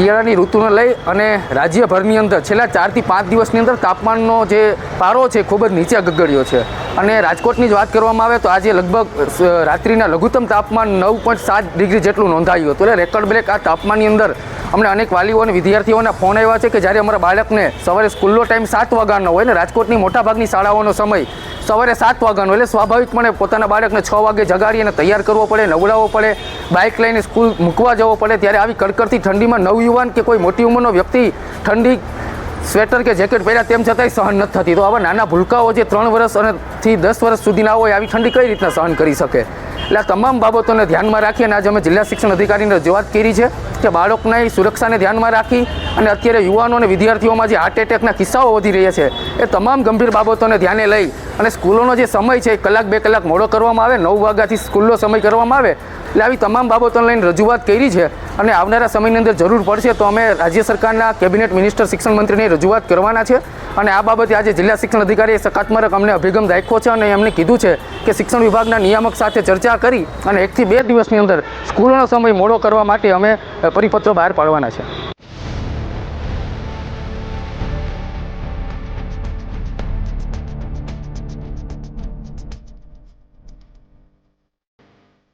શિયાળાની ઋતુને લઈ અને રાજ્યભરની અંદર છેલ્લા ચારથી પાંચ દિવસની અંદર તાપમાનનો જે પારો છે ખૂબ જ નીચે ગગડ્યો છે. અને રાજકોટની જ વાત કરવામાં આવે તો આજે લગભગ રાત્રિના લઘુત્તમ તાપમાન નવ પોઈન્ટ સાત ડિગ્રી જેટલું નોંધાયું હતું. એટલે રેકોર્ડ બ્રેક આ તાપમાનની અંદર અમને અનેક વાલીઓ અને વિદ્યાર્થીઓના ફોન આવ્યા છે કે જ્યારે અમારા બાળકને સવારે સ્કૂલનો ટાઈમ સાત વાગ્યાનો હોય ને રાજકોટની મોટાભાગની શાળાઓનો સમય સવારે સાત વાગ્યાનો એટલે સ્વાભાવિકપણે પોતાના બાળકને છ વાગે જગાડી અને તૈયાર કરવો પડે, નવડાવવો પડે, બાઇક લઈને સ્કૂલ મૂકવા જવો પડે, ત્યારે આવી કડકડતી ઠંડીમાં નવયુવાન કે કોઈ મોટી ઉંમરનો વ્યક્તિ ઠંડી સ્વેટર કે જેકેટ પહેર્યા તેમ છતાંય સહન નથી થતી. તો આવા નાના ભૂલકાઓ જે ત્રણ વર્ષ અને થી દસ વર્ષ સુધીના હોય, આવી ઠંડી કઈ રીતના સહન કરી શકે? એટલે આ તમામ બાબતોને ધ્યાનમાં રાખી અને આજે અમે જિલ્લા શિક્ષણ અધિકારીને રજૂઆત કરી છે કે બાળકની સુરક્ષાને ધ્યાનમાં રાખી અને અત્યારે યુવાનો અને વિદ્યાર્થીઓમાં જે હાર્ટ એટેકના કિસ્સાઓ વધી રહ્યા છે, એ તમામ ગંભીર બાબતોને ધ્યાને લઈ અને સ્કૂલોનો જે સમય છે એ કલાક બે કલાક મોડો કરવામાં આવે, નવ વાગ્યાથી સ્કૂલનો સમય કરવામાં આવે, એટલે આવી તમામ બાબતોને લઈને રજૂઆત કરી છે અને આવનારા સમયની અંદર જરૂર પડશે તો અમે રાજ્ય સરકારના કેબિનેટ મિનિસ્ટર શિક્ષણ મંત્રીને રજૂઆત કરવાના છે અને આ બાબતે આજે જિલ્લા શિક્ષણ અધિકારીએ સકારાત્મક અમને અભિગમ રાખ્યો છે અને એમને કીધું છે કે શિક્ષણ વિભાગના નિયામક સાથે ચર્ચા કરી અને એકથી બે દિવસની અંદર સ્કૂલનો સમય મોડો કરવા માટે અમે પરિપત્રો બહાર પાડવાના છે.